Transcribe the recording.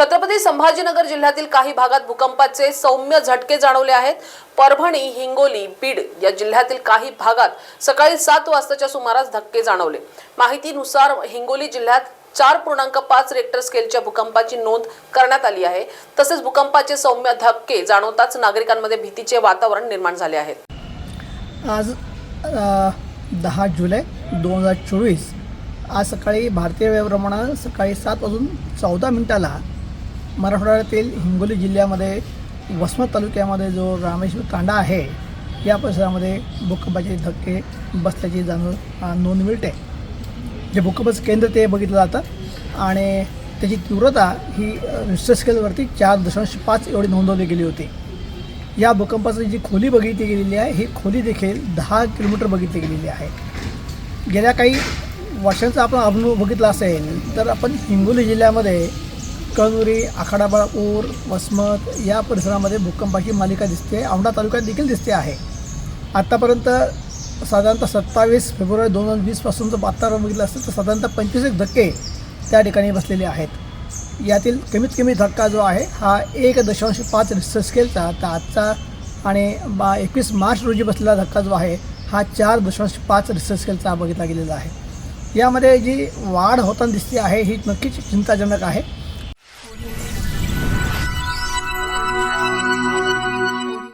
छत्रपती संभाजीनगर जिल्ह्यातील काही भागात भूकंपाचे सौम्य झटके जाणवले आहेत. परभणी हिंगोली बीड या जिल्ह्यातील काही भागात सकाळी सात वाजताच्या सुमारास धक्के जाणवले. माहितीनुसार हिंगोली जिल्ह्यात चार पूर्णांक पाच रेक्टर स्केलच्या भूकंपाची नोंद करण्यात आली आहे. तसेच भूकंपाचे सौम्य धक्के जाणवताच नागरिकांमध्ये भीतीचे वातावरण निर्माण झाले आहे. आज दहा जुलै दोन हजार चोवीस आज सकाळी भारतीय वेळेप्रमाणे सकाळी सात वाजून चौदा मिनिटाला मराठवाड्यातील हिंगोली जिल्ह्यामध्ये वसमत तालुक्यामध्ये जो रामेश्वर तांडा आहे या परिसरामध्ये भूकंपाचे धक्के बसल्याची जाणून नोंद मिळते. जे भूकंपाचं केंद्र ते बघितलं जातं आणि त्याची तीव्रता ही रिस्टर स्केलवरती चार दशांश पाच एवढी नोंदवली गेली होती. या भूकंपाची जी खोली बघितली गेलेली आहे ही खोली देखील दहा किलोमीटर बघितली गेलेली आहे. गेल्या काही वर्षांचा आपण अनुभव बघितला असेल तर आपण हिंगोली जिल्ह्यामध्ये कळमुरी आखाडाबापूर वसमत या परिसरामध्ये भूकंपाची मालिका दिसते. औंढा तालुक्यात देखील दिसते आहे. आत्तापर्यंत साधारणतः सत्तावीस फेब्रुवारी दोन हजार वीसपासून जर वातावरण बघितलं असेल तर साधारणतः पंचवीस एक धक्के त्या ठिकाणी बसलेले आहेत. यातील कमीत कमी धक्का जो आहे हा एक दशांश पाच रिस्टर स्केलचा तर आजचा आणि बा एकवीस मार्च रोजी बसलेला धक्का जो आहे हा चार दशांश पाच रिस्टर स्केलचा बघितला गेलेला आहे. यामध्ये जी वाढ होताना दिसते आहे ही नक्कीच चिंताजनक आहे.